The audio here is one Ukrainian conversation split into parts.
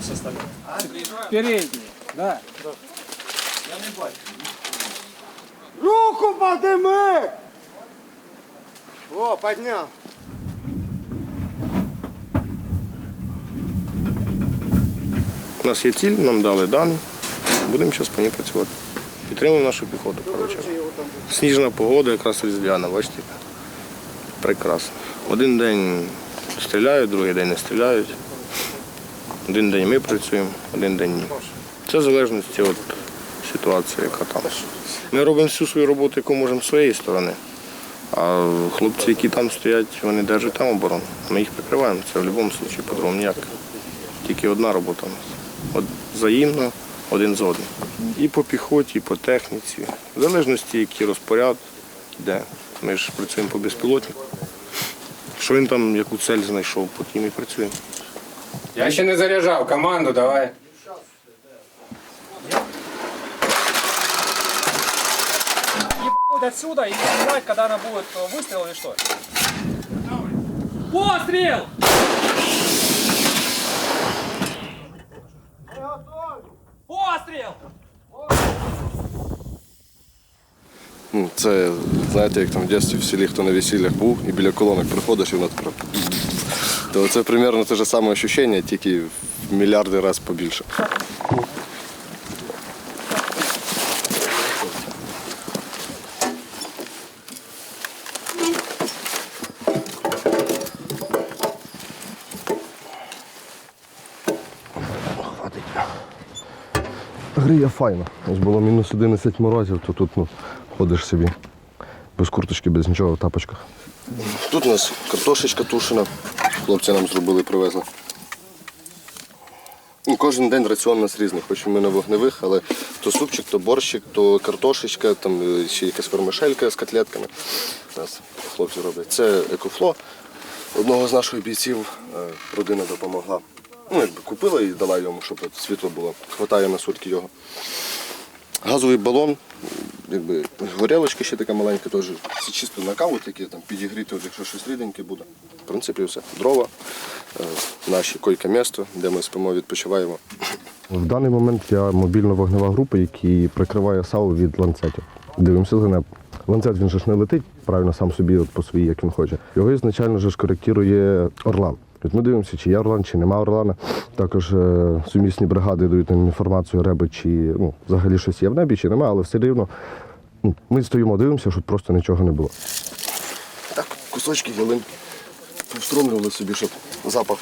все остальное. Передній, да. Руку подими! О, подняв. У нас є ціль, нам дали дані. Будемо зараз по ній працювати. Підтримуємо нашу піхоту. коротше. Сніжна погода, якраз різдвяна, бачите. Прекрасно. Один день стріляють, другий день не стріляють. Один день ми працюємо, один день ні. Це в залежності від ситуації, яка там. Ми робимо всю свою роботу, яку можемо з своєї сторони. А хлопці, які там стоять, вони держать там оборону. Ми їх прикриваємо. Це в будь-якому випадку, по-другому ніяк. Тільки одна робота у нас. Взаємно один з одним. І по піхоті, і по техніці. В залежності, який розпоряд, де. Ми ж працюємо по безпілотнику. Що він там, яку цель знайшов, по тим і працюємо. Я ще не заряджав, команду давай. Ебать отсюда и снимать, когда она будет э, выстрел или что? Пострел! Пострел! Ну, Це, знаєте, як там в дитинстві в селі, хто на весіллях був, і біля колонок приходиш і воно таке. То це примерно те ж саме відчуття, тільки в мільярди разів побільше. Гріє файно. Ось було мінус 11 морозів, то тут ну, ходиш собі без курточки, без нічого в тапочках. Тут у нас картошечка тушена. Хлопці нам зробили, привезли. Ну, кожен день раціон у нас різний, хоч ми на вогневих, але то супчик, то борщик, то картошечка, там е, ще якась вермишелька з котлетками. Нас хлопці роблять. Це екофло. Одного з наших бійців е, родина допомогла. Ну, якби купила і дала йому, щоб світло було. Хватає на сутки його. Газовий балон, якби горілочка ще така маленька, теж. Це чисто на каву такі, там підігріти, от якщо щось ріденьке буде. В принципі, все. Дрова, е, наші койка місто, де ми спимо, відпочиваємо. В даний момент я мобільна вогнева група, який прикриває САУ від ланцетів. Дивимося за небо. Ланцет він же ж не летить правильно сам собі от по своїй, як він хоче. Його ізначально ж коректує Орлан. От ми дивимося, чи є Орлан, чи нема Орлана. Також е, сумісні бригади дають нам інформацію, реби, чи ну, взагалі щось є в небі, чи нема, але все рівно ну, ми стоїмо, дивимося, щоб просто нічого не було. Так, кусочки ялин повстромлювали собі, щоб запах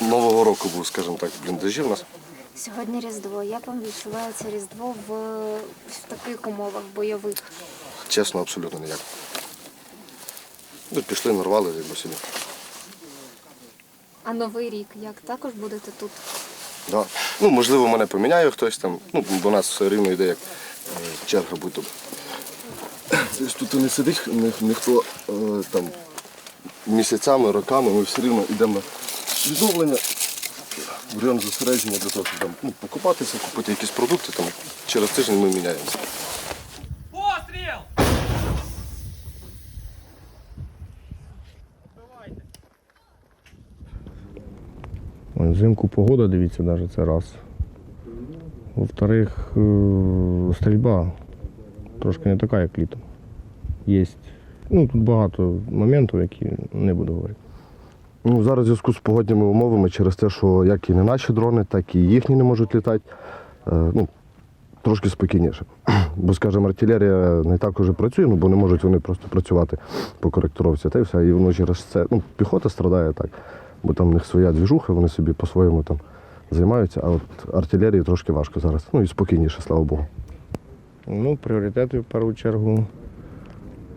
Нового року був, скажімо так, в бліндажі в нас. Сьогодні Різдво. Як вам відчувається Різдво в, в таких умовах бойових? Чесно, абсолютно ніяк. Ну, пішли, нарвали, якби собі. А новий рік як також будете тут? Да. Ну, можливо, мене поміняє хтось там. Ну, у нас все рівно йде як е, черга будь-то. Це ж тут не сидить ні, ніхто е, там місяцями, роками, ми все рівно йдемо на відновлення в район зосередження для того, щоб там, ну, покупатися, купити якісь продукти. Там, через тиждень ми міняємося. Взимку погода, дивіться, навіть це раз. Во-вторых, е, стрільба трошки не така, як літом. Є. Ну, тут багато моментів, які не буду говорити. Ну, зараз в зв'язку з погодніми умовами через те, що як і не наші дрони, так і їхні не можуть літати. е, Ну, трошки спокійніше. Бо, скажімо, артилерія не так уже працює, ну, бо не можуть вони просто працювати по коректуровці. Та й все. І воно через це. Ну, піхота страдає так, бо там в них своя двіжуха, вони собі по-своєму там займаються, а от артилерії трошки важко зараз. Ну і спокійніше, слава Богу. Ну, пріоритети в першу чергу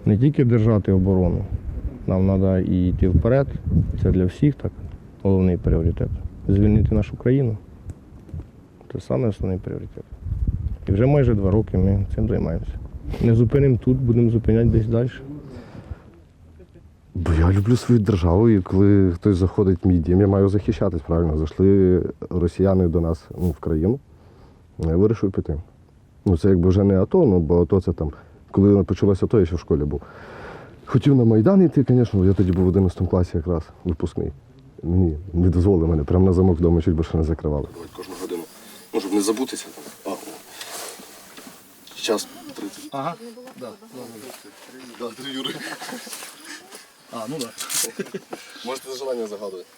не тільки держати оборону. Нам треба і йти вперед. Це для всіх так. Головний пріоритет. Звільнити нашу країну. Це саме основний пріоритет. І вже майже два роки ми цим займаємося. Не зупинимо тут, будемо зупиняти десь далі. Бо я люблю свою державу, і коли хтось заходить в мій дім, я маю захищатись правильно. Зайшли росіяни до нас ну, в країну. Я вирішив піти. Ну, це якби вже не АТО, ну, бо АТО це там, коли почалося АТО, я ще в школі був. Хотів на Майдан йти, звісно, я тоді був в 11 класі якраз, випускний. мені не дозволили мене прямо на замок вдома чуть більше не закривали. Кожну годину. Ну, щоб не забутися. А, о. Час 30. Ага. Да, да, да. Юри. А, ну. Да. Можете за желання загадувати.